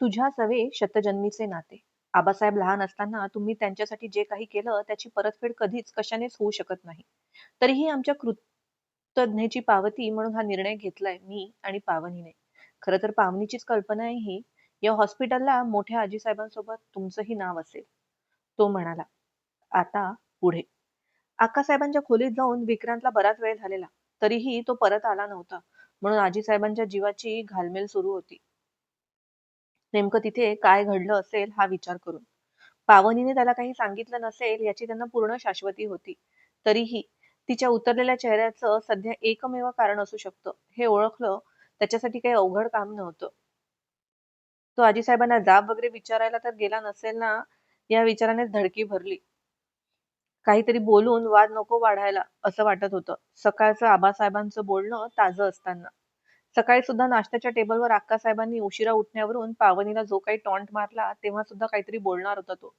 तुझ्या सवे शतजन्मीचे नाते. आबासाहेब लहान असताना तुम्ही त्यांच्यासाठी जे काही केलं त्याची परतफेड कधीच कशानेच होऊ शकत नाही. तरीही आमच्या कृतज्ञेची पावती म्हणून हा निर्णय घेतलाय मी आणि पावनीने. खर तर पावनीचीच कल्पना आहे ही. या हॉस्पिटलला मोठ्या आजीसाहेबांसोबत तुमचंही नाव असेल. तो म्हणाला आता पुढे. आक्कासाहेबांच्या खोलीत जाऊन विक्रांतला बराच वेळ झालेला. तरीही तो परत आला नव्हता. म्हणून आजीसाहेबांच्या जीवाची घालमेल सुरू होती. नेमकं तिथे काय घडलं असेल हा विचार करून. पावनीने त्याला काही सांगितलं नसेल याची त्यांना पूर्ण शाश्वती होती. तरीही तिच्या उतरलेल्या चेहऱ्याचं सध्या एकमेव कारण असू शकतं. हे ओळखलं त्याच्यासाठी काही अवघड काम नव्हतं. तो आजीसाहेबांना जाब वगैरे विचारायला तर गेला नसेल ना या विचारानेच धडकी भरली. काहीतरी बोलून वाद नको वाढायला असं वाटत होतं. सकाळचं आबासाहेबांचं बोलणं ताजं असताना. सकाळी सुद्धा नाश्त्याच्या टेबलवर अक्कासाहेबांनी उशिरा उठण्यावरून पावनीला जो काही टॉन्ट मारला तेव्हा सुद्धा काहीतरी बोलणार होता तो.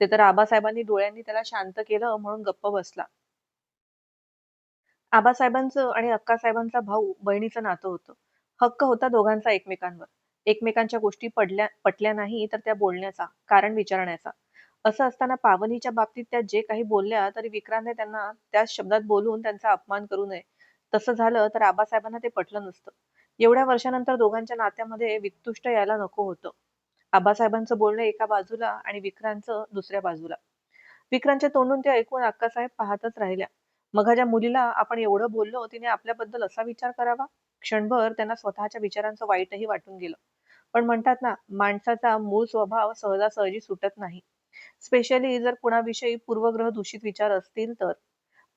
ते तर आबासाहेबांनी डोळ्यांनी त्याला शांत केलं म्हणून गप्प बसला. आबासाहेबांचं आणि अक्कासाहेबांचा भाऊ बहिणीचं नातं होतं. हक्क होता दोघांचा एकमेकांवर. एकमेकांच्या गोष्टी पडल्या पटल्या नाही तर त्या बोलण्याचा कारण विचारण्याचा. असं असताना पावनीच्या बाबतीत त्या जे काही बोलल्या तरी विक्रांतने त्यांना त्या शब्दात बोलून त्यांचा अपमान करू नये. तसं झालं तर आबासाहेबांना ते पटलं नसतं. एवढ्या वर्षानंतर दोघांच्या नात्यामध्ये वित्तुष्ट यायला नको होतं. आबासाहेबांचं बोलणं एका बाजूला आणि विक्रांतचं दुसऱ्या बाजूला. विक्रांतच्या तोंडून ते ऐकून अक्कासाहेब पाहतच राहिल्या. मघाच्या मुलीला आपण एवढं बोललो तिने आपल्याबद्दल असा विचार करावा? क्षणभर त्यांना स्वतःच्या विचारांचं वाईटही वाटून गेलं. पण म्हणतात ना माणसाचा मूळ स्वभाव सहजासहजी सुटत नाही. स्पेशली जर कुणाविषयी पूर्वग्रह दूषित विचार असतील तर.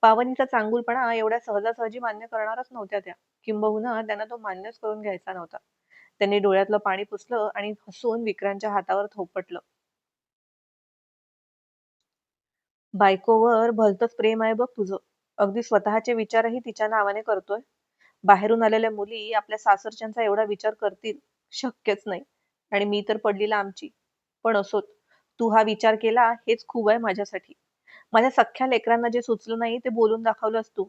पावनीचा चांगुलपणा एवढ्या सहजासहजी मान्य करणारच नव्हत्या त्या. किंबहुना त्यांना तो मान्यच करून घ्यायचा नव्हता. त्यांनी डोळ्यातलं पाणी पुसलं आणि हसून विक्रांतच्या हातावर थोपटलं. बायकोवर भलतच प्रेम आहे बघ तुझं. अगदी स्वतःचे विचारही तिच्या नावाने करतोय. बाहेरून आलेल्या मुली आपल्या सासरच्यांचा एवढा विचार करतील शक्यच नाही. आणि मी तर पडलीला आमची पण असोत तू हा विचार केला हेच खूप आहे माझ्यासाठी. माझ्या सख्ख्या लेकरांना जे सुचलं नाही ते बोलून दाखवलंस तू.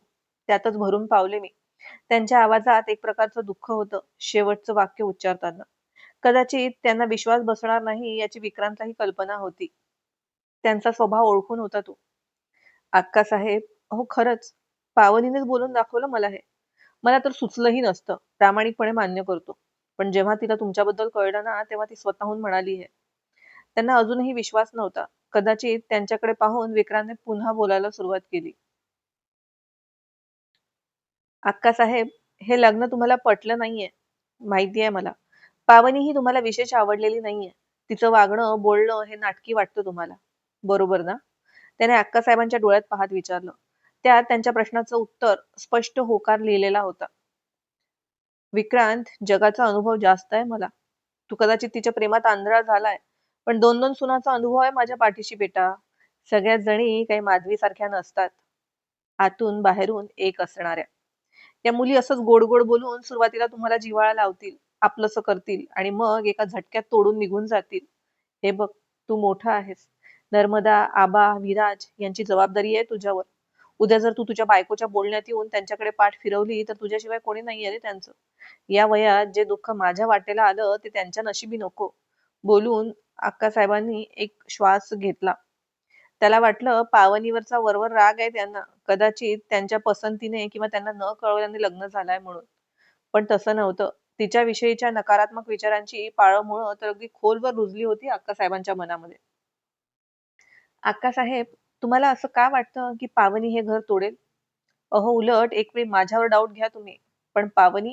त्यातच भरून पावले मी. त्यांच्या आवाजात एक प्रकारचं दुःख होतं शेवटचं वाक्य उच्चारताना. कदाचित त्यांना विश्वास बसणार नाही याची विक्रांतलाही कल्पना होती. त्यांचा स्वभाव ओळखून होता तो. अक्का साहेब अहो खरंच पावनीनेच बोलून दाखवलं मला हे. मला तर सुचलंही नसतं प्रामाणिकपणे मान्य करतो. पण जेव्हा तिला तुमच्याबद्दल कळलं ना तेव्हा ती स्वतःहून म्हणाली आहे त्यांना अजूनही विश्वास नव्हता. कदाचित त्यांच्याकडे पाहून विक्रांतने पुन्हा बोलायला सुरुवात केली. अक्का साहेब हे लग्न तुम्हाला पटलं नाहीये माहिती आहे मला. पावनी ही तुम्हाला विशेष आवडलेली नाहीये. तिचं वागणं बोलणं हे नाटकी वाटतं तुम्हाला. बरोबर ना? त्याने अक्का साहेबांच्या डोळ्यात पाहत विचारलं. त्यात त्यांच्या प्रश्नाचं उत्तर स्पष्ट होकार लिहिलेला होता. विक्रांत जगाचा अनुभव जास्त आहे मला. तू कदाचित तिच्या प्रेमात आंधळा झालाय. पण दोन दोन सुनाचा अनुभव आहे माझ्या पाठीशी बेटा. सगळ्याच जणी काही माधवी सारख्या नसतात. आतून बाहेरून एक असणाऱ्या. या मुली असंच गोड गोड बोलून सुरुवातीला तुम्हाला जिव्हाळा लावतील आपलंसं करतील आणि मग एका झटक्यात तोडून निघून जातील. हे बघ तू मोठा आहेस. नर्मदा आबा विराज यांची जबाबदारी आहे तुझ्यावर. उद्या जर तू तुझ्या बायकोच्या बोलण्यात येऊन त्यांच्याकडे पाठ फिरवली तर तुझ्याशिवाय कोणी नाही रे त्यांचं. या वयात जे दुःख माझ्या वाटेला आलं ते त्यांच्या नशिबी नको. बोलून अक्कासाहेबांनी एक श्वास घेतला. त्याला वाटलं पावनीवरचा वरवर राग आहे त्यांना. कदाचित त्यांच्या पसंतीने किंवा त्यांना न कळवल्याने लग्न झालंय म्हणून. पण तसं नव्हतं. तिच्या विषयीच्या नकारात्मक विचारांची पाळमुळं तर अगदी खोलवर रुजली होती अक्कासाहेबांच्या मनामध्ये. अक्कासाहेब तुम्हाला असं का वाटतं की पावनी हे घर तोडेल? अहो उलट एक वेळ माझ्यावर डाऊट घ्या तुम्ही. पण पावनी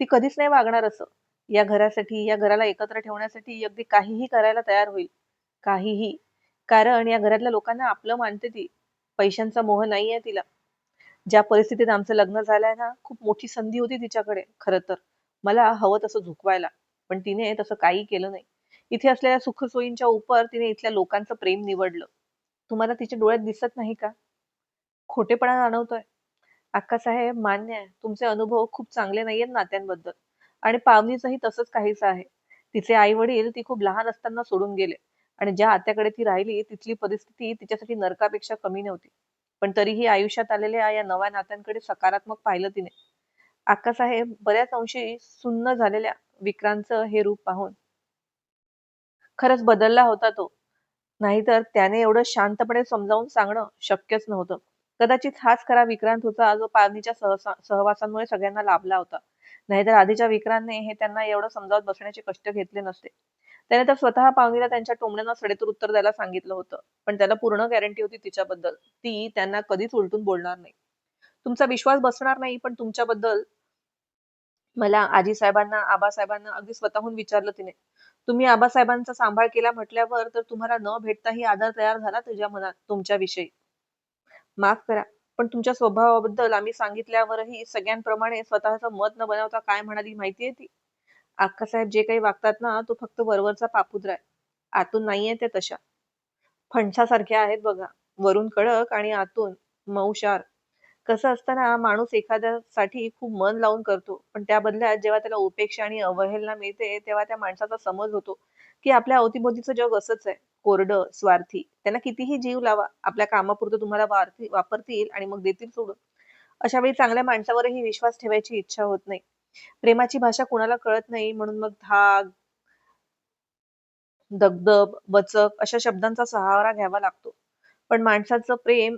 ती कधीच नाही वागणार असं. या घरासाठी या घराला एकत्र ठेवण्यासाठी अगदी काहीही करायला तयार होईल. काहीही. कारण या घरातल्या लोकांना आपलं मानते ती. पैशांचा मोह नाहीये तिला. ज्या परिस्थितीत आमचं लग्न झालंय ना खूप मोठी संधी होती तिच्याकडे खर तर. मला हवं तसं झुकवायला. पण तिने तसं काही केलं नाही. इथे असलेल्या सुखसोयींच्या उपर तिने इथल्या लोकांचं प्रेम निवडलं. तुम्हाला तिच्या डोळ्यात दिसत नाही का? खोटेपणा जाणवतोय. अक्का साहेब मान्य आहे तुमचे अनुभव खूप चांगले नाहीयेत नात्यांबद्दल. आणि पावनीचंही तसंच काहीच आहे. तिचे आई वडील ती खूप लहान असताना सोडून गेले. आणि ज्या आत्याकडे ती राहिली तिथली परिस्थिती तिच्यासाठी नरकापेक्षा कमी नव्हती. पण तरीही आयुष्यात आलेल्या या नव्या नात्यांकडे सकारात्मक पाहिलं तिने. अक्कासाहेब बऱ्याच अंशी सुन्न झालेल्या विक्रांतचं हे रूप पाहून खरंच बदलला होता तो. नाहीतर त्याने एवढं शांतपणे समजावून सांगणं शक्यच नव्हतं. कदाचित हाच खरा विक्रांत होता जो पावनीच्या सहवासांमुळे सगळ्यांना लाभला होता. नाहीतर आधीच्या विक्रांतने हे त्यांना एवढं समजावत बसण्याचे कष्ट घेतले नसते. त्याने तर स्वतः पाहुणीला त्यांच्या टोमण्यांना सडेतूर उत्तर द्यायला सांगितलं होतं. पण त्याला पूर्ण गॅरंटी होती तिच्याबद्दल. ती त्यांना कधीच उलटून बोलणार नाही. तुमचा विश्वास बसणार नाही पण तुमच्याबद्दल मला आजी साहेबांना आबासाहेबांना अगदी स्वतःहून विचारलं तिने. तुम्ही आबासाहेबांचा सांभाळ केला म्हटल्यावर तर तुम्हाला न भेटताही आदर तयार झाला तुझ्या मनात तुमच्याविषयी. माफ करा पण तुमच्या स्वभावाबद्दल आम्ही सांगितल्यावरही सगळ्यांप्रमाणे स्वतःचं मत न बनवता काय म्हणाली माहितीये ती? अक्कासाहेब जे काही वागतात ना तो फक्त वरवरचा पापुद्रा आहे आतून नाहीये त्या तशा. फणसासारख्या आहेत बघा वरून कडक आणि आतून मऊशार. कसं असताना माणूस एखाद्यासाठी खूप मन लावून करतो पण त्या बदल्यात जेव्हा त्याला उपेक्षा आणि अवहेलना मिळते तेव्हा त्या माणसाचा समज होतो की आपल्या अवतीभोवतीचं जग असंच आहे. कोरडं स्वार्थी. त्यांना कितीही जीव लावा आपल्या कामापुरतं तुम्हाला वापरतील आणि मग देतील सोडून. अशा वेळी चांगल्या माणसावरही विश्वास ठेवायची इच्छा होत नाही. प्रेमाची भाषा कुणाला कळत नाही म्हणून मग धाग दगदग वचक अशा शब्दांचा सहारा घ्यावा लागतो. पण माणसाचं प्रेम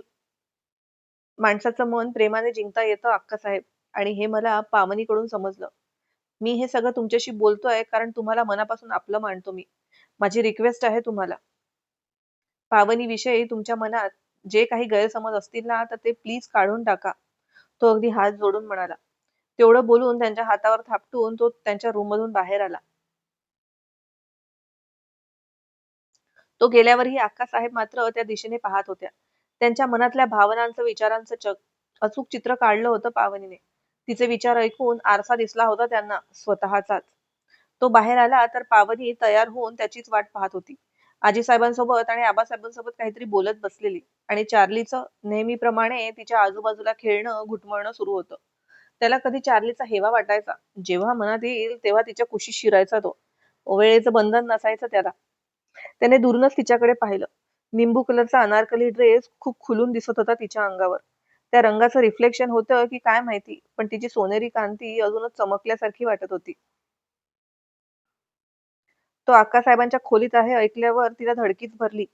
माणसाचं मन प्रेमाने जिंकता येतं अक्कासाहेब आणि हे मला पावनीकडून समजलं. मी हे सगळं तुमच्याशी बोलतोय कारण तुम्हाला मनापासून आपलं मानतो मी. माझी रिक्वेस्ट आहे तुम्हाला. पावनी विषयी तुमच्या मनात जे काही गैरसमज असतील ना तर ते प्लीज काढून टाका. तो अगदी हात जोडून म्हणाला. तेवढं बोलून त्यांच्या हातावर थापटून तो त्यांच्या रूम मधून बाहेर आला. तो गेल्यावरही अक्का साहेब मात्र त्या दिशेने पाहत होत्या. त्यांच्या मनातल्या भावनांचं विचारांचं अचूक चित्र काढलं होतं पावनीने. तिचे विचार ऐकून आरसा दिसला होता त्यांना स्वतःचाच. तो बाहेर आला तर पावनी तयार होऊन त्याचीच वाट पाहत होती. आजी साहेबांसोबत आणि आबासाहेबांसोबत काहीतरी बोलत बसलेली आणि चार्लीचं नेहमीप्रमाणे तिच्या आजूबाजूला खेळणं घुटमळणं सुरू होतं. त्याला कधी चार्लीचा हेवा वाटायचा. जेव्हा मनात येईल तेव्हा तिच्या कुशीत शिरायचा तो. वेळेचं बंधन नसायचं त्याला. त्याने दूरनच तिच्याकडे पाहिलं. निंबू कलरचा अनारकली ड्रेस खूप खुलून दिसत होता तिच्या अंगावर. त्या रंगाचं रिफ्लेक्शन होतं की काय माहिती पण तिची सोनेरी कांती अजूनच चमकल्यासारखी वाटत होती. तो आक्कासाहेबांच्या खोलीत आहे ऐकल्यावर तिला धडकीच भरली.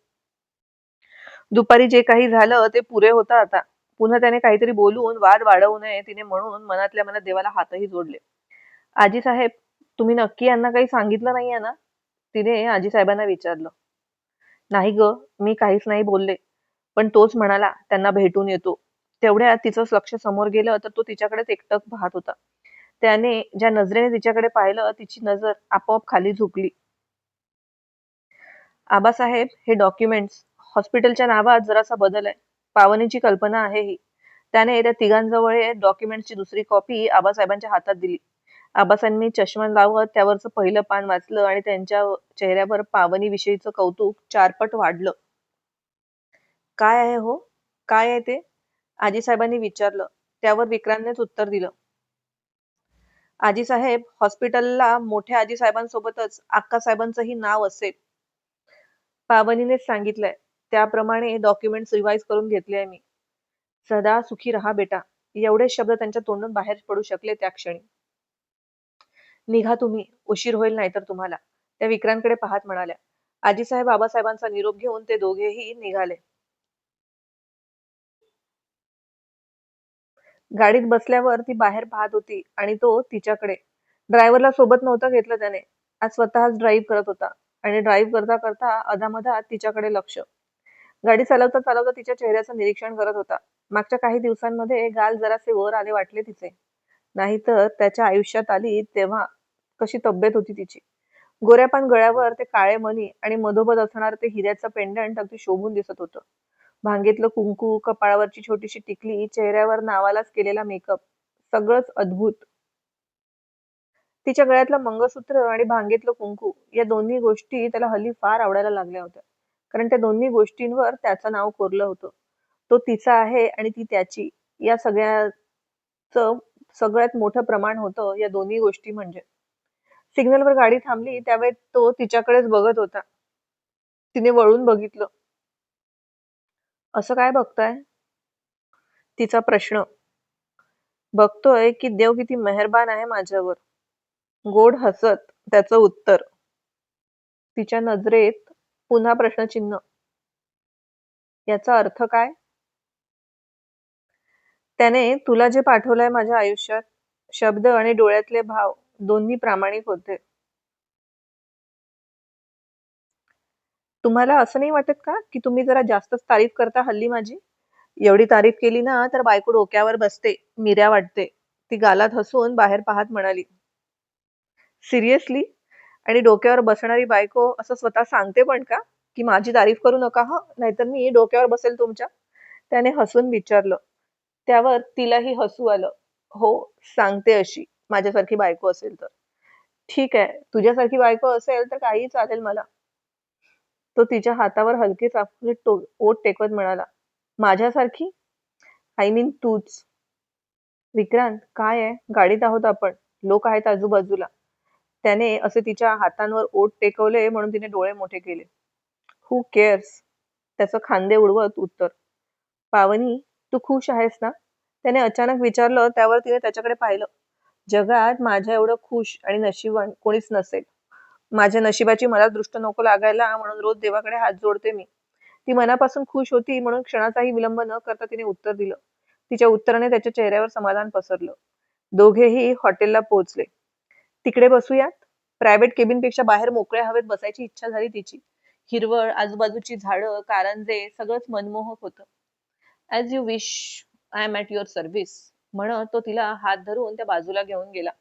दुपारी जे काही झालं ते पुरे होतं आता. पुन्हा त्याने काहीतरी बोलून वाद वाढवू नये तिने म्हणून मनातल्या मनात देवाला हातही जोडले. आजी साहेब तुम्ही नक्की यांना काही सांगितलं नाहीये ना? तिने आजी साहेबांना विचारलं. नाही ग मी काहीच नाही बोलले पण तोच म्हणाला त्यांना भेटून येतो. तेवढ्या तिचं लक्ष समोर गेलं तर तो तिच्याकडेच एकटक पाहत होता. त्याने ज्या नजरेने तिच्याकडे पाहिलं तिची नजर आपोआप खाली झुकली. आबासाहेब हे डॉक्युमेंट्स हॉस्पिटलच्या नावात जरासा बदल आहे. पावनीची कल्पना आहे ही. त्याने त्या तिघांजवळ डॉक्युमेंटची दुसरी कॉपी आबासाहेबांच्या हातात दिली. आबासाहेबांनी चष्मा लावत त्यावरचं पहिलं पान वाचलं आणि त्यांच्या चेहऱ्यावर पावनी विषयीचं कौतुक चारपट वाढलं. काय आहे हो? काय आहे ते? आजी साहेबांनी विचारलं. त्यावर विक्रांतनेच उत्तर दिलं. आजी साहेब हॉस्पिटलला मोठ्या आजी साहेबांसोबतच साहेबांचंही नाव असेल. पावनीनेच सांगितलंय. त्याप्रमाणे डॉक्युमेंट्स रिवाइज करून घेतले आहे मी. सदा सुखी रहा बेटा. एवढे शब्द त्यांच्या तोंडून बाहेर पडू शकले त्या क्षणी. निघा तुम्ही. उशीर होईल नाहीतर तुम्हाला. त्या विक्रांतकडे पाहत म्हणाल्या. आजीसाहेब बाबासाहेबांचा निरोप घेऊन ते दोघेही निघाले. गाडीत बसल्यावर ती बाहेर पाहत होती आणि तो तिच्याकडे. ड्रायव्हरला सोबत नव्हतं घेतलं त्याने. आज स्वतःच ड्राईव्ह करत होता आणि ड्राईव्ह करता करता अधामधात तिच्याकडे लक्ष. गाडी चालवता चालवता तिच्या चेहऱ्याचं निरीक्षण करत होता. मागच्या काही दिवसांमध्ये गाल जरासे वर आले वाटले तिचे. नाहीतर त्याच्या आयुष्यात आली तेव्हा कशी तब्येत होती तिची. गोऱ्यापान गळ्यावर ते काळे मणी आणि मधोमध असणार ते हिऱ्याचं पेंडंट अगदी शोभून दिसत होतं. भांगेतलं कुंकू कपाळावरची छोटीशी टिकली चेहऱ्यावर नावालाच केलेला मेकअप सगळंच अद्भुत. तिच्या गळ्यातलं मंगळसूत्र आणि भांगेतलं कुंकू या दोन्ही गोष्टी त्याला हल्ली फार आवडायला लागल्या होत्या. कारण त्या दोन्ही गोष्टींवर त्याचं नाव कोरलं होतं. तो तिचा आहे आणि ती त्याची. या सगळ्याचं सगळ्यात मोठं प्रमाण होतं या दोन्ही गोष्टी म्हणजे. सिग्नलवर गाडी थांबली त्यावेळी तो तिच्याकडेच बघत होता. तिने वळून बघितलं. असं काय बघताय? तिचा प्रश्न. बघतोय की देव किती मेहरबान आहे माझ्यावर. गोड हसत त्याचं उत्तर. तिच्या नजरेत पुन्हा प्रश्नचिन्ह. याचा अर्थ काय? त्याने तुला जे पाठवलंय माझ्या आयुष्यात शब्द आणि डोळ्यातले भाव दोन्ही प्रामाणिक होते. तुम्हाला असं नाही वाटत का की तुम्ही जरा जास्तच तारीफ करता हल्ली माझी? एवढी तारीफ केली ना तर बायको डोक्यावर बसते मिऱ्या वाटते. ती गालात हसून बाहेर पाहत म्हणाली सिरियसली? आणि डोक्यावर बसणारी बायको असं स्वतः सांगते पण का की माझी तारीफ करू नका ह? नाहीतर मी डोक्यावर बसेल तुमच्या. त्याने हसून विचारलं. त्यावर तिलाही हसू आलं. हो सांगते अशी. माझ्यासारखी बायको असेल तर. ठीक आहे. तुझ्यासारखी बायको असेल तर काही चालेल मला. तो तिच्या हातावर हलके चाकूचे ओट टेकवत म्हणाला माझ्यासारखी? आय मीन तूच. विक्रांत काय आहे? गाडीत आहोत आपण. लोक आहेत आजूबाजूला. त्याने असे तिच्या हातांवर ओट टेकवले म्हणून तिने डोळे मोठे केले. हु केअर्स त्याचं खांदे उडवत उत्तर. पावनी तू खुश आहेस ना? त्याने अचानक विचारलं त्यावर तिने त्याच्याकडे पाहिलं. जगात माझ्या एवढं खुश आणि नशीबान कोणीच नसेल. माझ्या नशिबाची मला दृष्ट नको लागायला म्हणून रोज देवाकडे हात जोडते मी. ती मनापासून खुश होती म्हणून क्षणाचाही विलंब न करता तिने उत्तर दिलं. तिच्या उत्तराने त्याच्या चेहऱ्यावर समाधान पसरलं. दोघेही हॉटेलला पोहोचले. तिकडे बसूयात. प्रायव्हेट केबिनपेक्षा बाहेर मोकळ्या हवेत बसायची इच्छा झाली तिची. हिरवळ आजूबाजूची झाडं कारंजे सगळंच मनमोहक होतं. As you wish I am at your service म्हणत तो तिला हात धरून त्या बाजूला घेऊन गेला.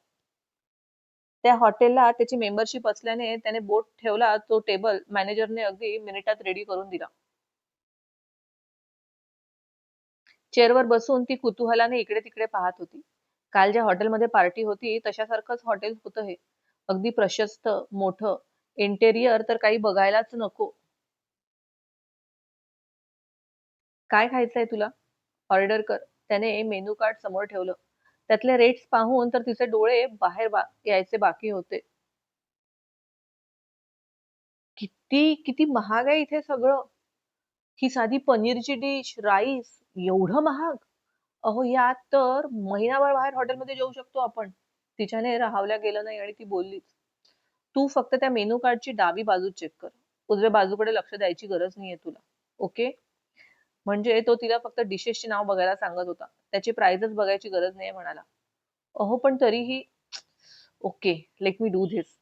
त्या हॉटेलला त्याची मेंबरशिप असल्याने त्याने बोट ठेवला तो टेबल मॅनेजरने अगदी मिनिटात रेडी करून दिला. चेअरवर बसून ती कुतूहलाने इकडे तिकडे पाहत होती. काल ज्या हॉटेलमध्ये पार्टी होती तशासारखंच हॉटेल होतं हे. अगदी प्रशस्त मोठं. इंटेरियर तर काही बघायलाच नको. काय खायचंय तुला? ऑर्डर कर. त्याने मेनू कार्ड समोर ठेवलं. त्यातले रेट्स पाहून तर तिचे डोळे बाहेर बा यायचे बाकी होते. किती किती महाग आहे इथे सगळं. ही साधी पनीरची डिश राईस एवढं महाग. अहो यात तर महिनाभर बाहेर हॉटेलमध्ये जाऊ शकतो आपण. तिच्याने राहावल्या गेलं नाही आणि ती बोलली तू फक्त त्या मेनू कार्डची डावी बाजू चेक कर. उजव्या बाजूकडे लक्ष द्यायची गरज नाहीये तुला. ओके? म्हणजे तो तिला फक्त डिशेसची नाव बघायला सांगत होता. त्याची प्राइसच बघायची गरज नाही म्हणाला. अहो पण तरीही okay let me do this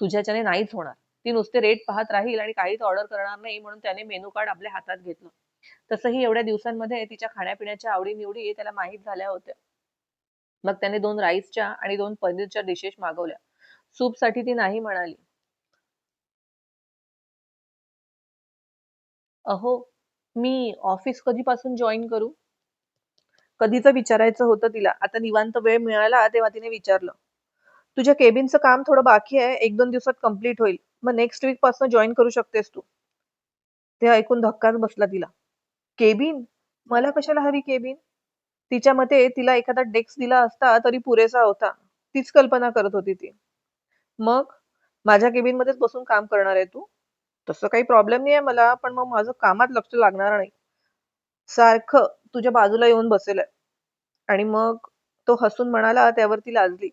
तुझ्याच्याने नाहीच होणार. ती नुसते रेट पाहत राहील आणि काहीच ऑर्डर करणार नाही म्हणून त्याने मेनू कार्ड आपल्या हातात घेतलं. तसंही एवढ्या दिवसांमध्ये तिच्या खाण्यापिण्याच्या आवडीनिवडी त्याला माहीत झाल्या होत्या. मग त्याने दोन राईसच्या आणि दोन पनीरच्या डिशेस मागवल्या. सूपसाठी ती नाही म्हणाली. अहो मी ऑफिस कधीपासून जॉईन करू? कधीच विचारायचं होतं तिला. आता निवांत वेळ मिळाला तेव्हा तिने विचारलं. तुझ्या केबिनचं काम थोडं बाकी आहे. एक दोन दिवसात कंप्लीट होईल. मग नेक्स्ट वीकपासून जॉईन करू शकतेस तू. ते ऐकून धक्काच बसला तिला. केबिन? मला कशाला हवी केबिन? तिच्या मते तिला एखादा डेस्क दिला असता तरी पुरेसा होता. तीच कल्पना करत होती ती. मग? माझ्या केबिन मध्येच बसून काम करणार आहे तू? तसं काही प्रॉब्लेम नाही आहे मला पण मग माझं कामात लक्ष लागणार नाही. सारखं तुझ्या बाजूला येऊन बसेल आणि मग तो हसून म्हणाला त्यावरती लाजली.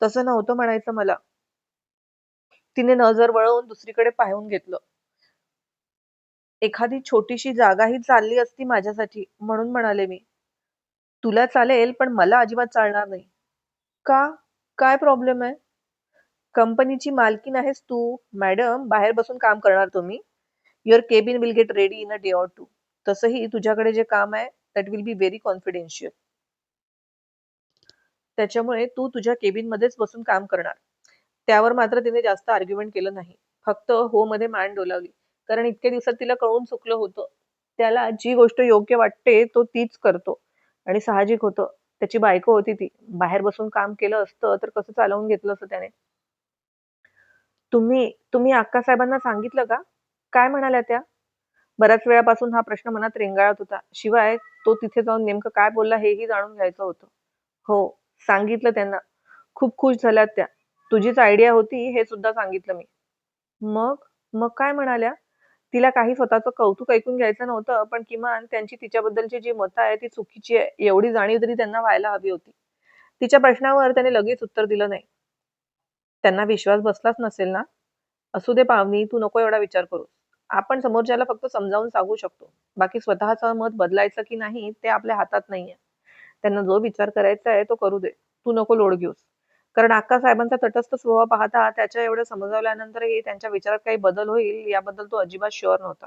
तसं नव्हतं म्हणायचं मला. तिने नजर वळवून दुसरीकडे पाहून घेतलं. एखादी छोटीशी जागाही चालली असती माझ्यासाठी म्हणून म्हणाले मी. तुला चालेल पण मला अजिबात चालणार नाही. का? काय प्रॉब्लेम आहे? कंपनीची मालकीन आहेस तू. मॅडम बाहेर बसून काम करणार तुम्ही. Your cabin will get ready in a day or two तसंही तुझ्याकडे जे काम आहे that will be very confidential त्याच्यामुळे तू तुझ्या केबिन मध्येच बसून काम करणार. त्यावर मात्र तिने जास्त आर्ग्युमेंट केलं नाही. फक्त हो मध्ये मान डोलावली. कारण इतके दिवसात तिला कळून चुकलं होतं. त्याला जी गोष्ट योग्य वाटते तो तीच करतो. आणि साहजिक होतं. त्याची बायको होती ती. बाहेर बसून काम केलं असतं तर कसं चालवून घेतलं असतं त्याने. तुम्ही तुम्ही साहेबांना सांगितलं का? काय म्हणाल्या त्या? बऱ्याच वेळापासून हा प्रश्न मनात रेंगाळत होता. शिवाय तो तिथे जाऊन नेमकं काय बोलला हेही जाणून घ्यायचं होतं. हो सांगितलं त्यांना. खूप खुश झाल्यात त्या. तुझीच आयडिया होती हे सुद्धा सांगितलं मी. मग? मग काय म्हणाल्या? तिला काही स्वतःचं कौतुक ऐकून घ्यायचं नव्हतं पण किमान त्यांची तिच्याबद्दलची जी मतं आहे ती चुकीची आहे एवढी जाणीव तरी त्यांना व्हायला हवी होती. तिच्या प्रश्नावर त्याने लगेच उत्तर दिलं नाही. त्यांना विश्वास बसलाच नसेल ना? असू दे पावनी तू नको एवढा विचार करू आपण समोरच्याला फक्त समजावून सांगू शकतो. बाकी स्वतःचं मत बदलायचं की नाही ते आपल्या हातात नाहीये. त्यांना जो विचार करायचा आहे तो करू दे. तू नको लोड घेऊस. कारण अक्का साहेबांचा तटस्थ स्वभाव पाहता त्याच्या एवढं समजावल्यानंतरही त्यांच्या विचारात काही बदल होईल याबद्दल तो अजिबात शुअर नव्हता.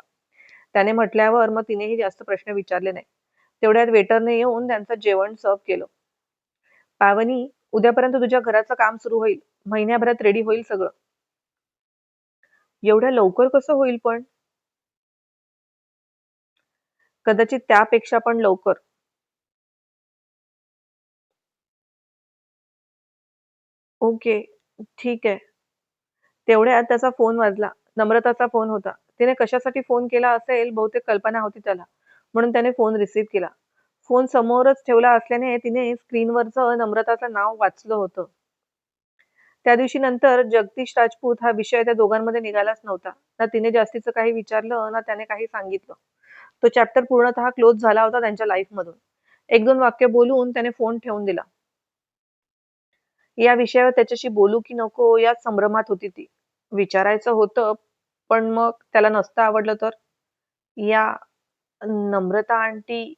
त्याने म्हटल्यावर मग तिनेही जास्त प्रश्न विचारले नाही. तेवढ्यात वेटरने येऊन त्यांचं जेवण सर्व केलं. पावनी उद्यापर्यंत तुझ्या घराचं काम सुरू होईल. महिन्याभरात रेडी होईल सगळं. एवढ्या लवकर कसं होईल पण? कदाचित त्यापेक्षा पण लवकर. ओके ठीक आहे. तेवढ्यात त्याचा फोन वाजला. नम्रताचा फोन होता. तिने कशासाठी फोन केला असेल बहुतेक कल्पना होती त्याला. म्हणून त्याने फोन रिसीव्ह केला. फोन समोरच ठेवला असल्याने तिने स्क्रीनवरचं नम्रताचं नाव वाचलं होतं. त्या दिवशी नंतर जगदीश राजपूत हा विषय त्या दोघांमध्ये निघालाच नव्हता. ना तिने जास्तीचं काही विचारलं ना त्याने काही सांगितलं. तो चॅप्टर पूर्णतः क्लोज झाला होता त्यांच्या लाईफ मधून. एक दोन वाक्य बोलून त्याने फोन ठेवून दिला. या विषयावर त्याच्याशी बोलू की नको या संभ्रमात होती ती. विचारायचं होतं पण मग त्याला नसतं आवडलं तर? या नम्रता आंटी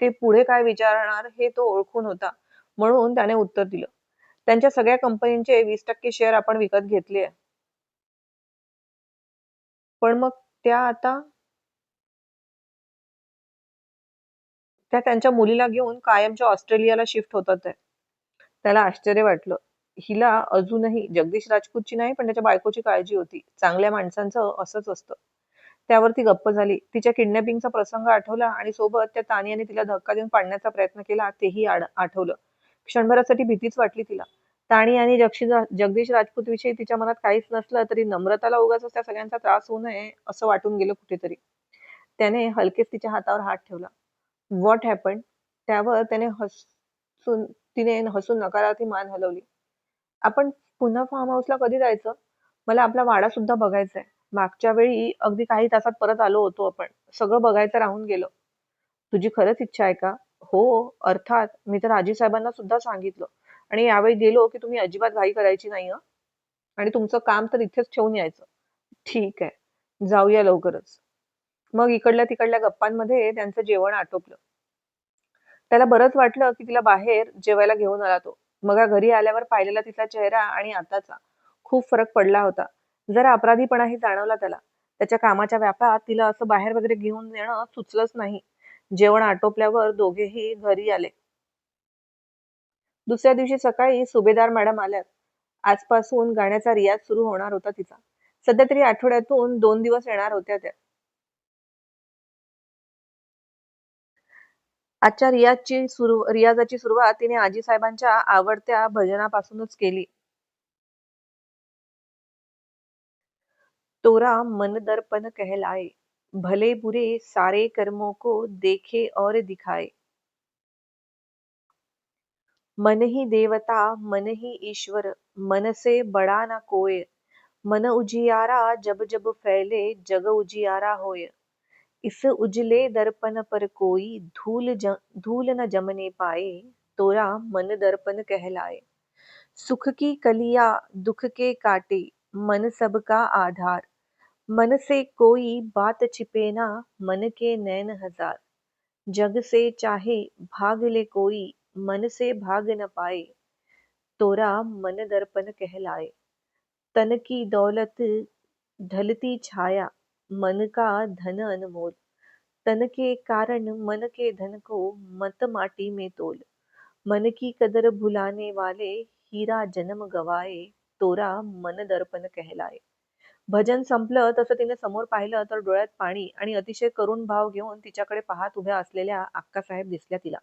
ते पुढे काय विचारणार हे तो ओळखून होता म्हणून त्याने उत्तर दिलं. त्यांच्या सगळ्या कंपनीचे वीस टक्के शेअर आपण विकत घेतले पण मग त्या आता? त्या त्यांच्या मुलीला घेऊन कायमच्या ऑस्ट्रेलियाला शिफ्ट होतात त्याला आश्चर्य वाटलं. हिला अजूनही जगदीश राजपूतची नाही पण त्याच्या बायकोची काळजी होती. चांगल्या माणसांचं असंच असतं. त्यावर ती गप्प झाली. तिच्या किडनॅपिंगचा प्रसंग आठवला आणि सोबत त्या तानियाने तिला धक्का देऊन पाडण्याचा प्रयत्न केला तेही आठवलं. क्षणभरासाठी भीतीच वाटली तिला. ताणी आणि जगदीश राजपूत विषयी तिच्या मनात काहीच नसलं तरी नम्रताला उगाच त्या सगळ्यांचा त्रास होऊ नये असं वाटून गेलं कुठेतरी. त्याने हलकेच तिच्या हातावर हात ठेवला. व्हॉट हॅपन त्यावर त्याने हसून तिने हसून नकारार्थी मान हलवली. आपण पुन्हा फार्म हाऊसला कधी जायचं? मला आपला वाडा सुद्धा बघायचा आहे मागच्या वेळी अगदी काही तासात परत आलो होतो आपण. सगळं बघायचं राहून गेलो. तुझी खरंच इच्छा आहे का? हो अर्थात. मी तर आजी साहेबांना सुद्धा सांगितलं. आणि यावेळी गेलो की तुम्ही अजिबात घाई करायची नाही आणि तुमचं काम तर इथेच ठेवून यायचं. ठीक आहे. जाऊया लवकरच. मग इकडल्या तिकडल्या गप्पांमध्ये त्यांचं जेवण आटोपलं. त्याला बरंच वाटलं की तिला बाहेर जेवायला घेऊन आला तो. मग घरी आल्यावर पाहिलेला तिचा चेहरा आणि आताचा खूप फरक पडला होता. जरा अपराधीपणाही जाणवला त्याला. त्याच्या कामाच्या व्यापात तिला असं बाहेर वगैरे घेऊन येणं सुचलंच नाही. जेवण आटोपल्यावर दोघेही घरी आले. दुसऱ्या दिवशी सकाळी सुभेदार मॅडम आल्यात. आजपासून गाण्याचा रियाज सुरू होणार होता तिचा. सध्या तरी आठवड्यातून दोन दिवस येणार होत्या त्या आजच्या रियाजची सुरू रियाजाची सुरुवात तिने आजी साहेबांच्या आवडत्या भजनापासूनच केली. तोरा मन दर्पण कहलाए भले बुरे सारे कर्मों को देखे और दिखाए। मन ही देवता मन ही ईश्वर मन से बड़ा ना कोय मन उजियारा जब जब फैले जग उजियारा होय इस उजले दर्पण पर कोई धूल ज, धूल न जमने पाए तोरा मन दर्पण कहलाए। सुख की कलिया दुख के काटे मन सबका आधार। मन से कोई बात छिपे ना मन के नैन हज़ार। जग से चाहे भाग ले कोई मन से भाग न पाए तोरा मन दर्पण कहलाए। तन की दौलत ढलती छाया मन का धन अनमोल तन के कारण मन के धन को मत माटी में तोल मन की कदर भुलाने वाले हीरा जन्म गवाए तोरा मन दर्पण कहलाए भजन संपलं तसं तिने समोर पाहिलं तर डोळ्यात पाणी आणि अतिशय करुण भाव घेऊन तिच्याकडे पाहत उभ्या असलेल्या अक्कासाहेब दिसल्या तिला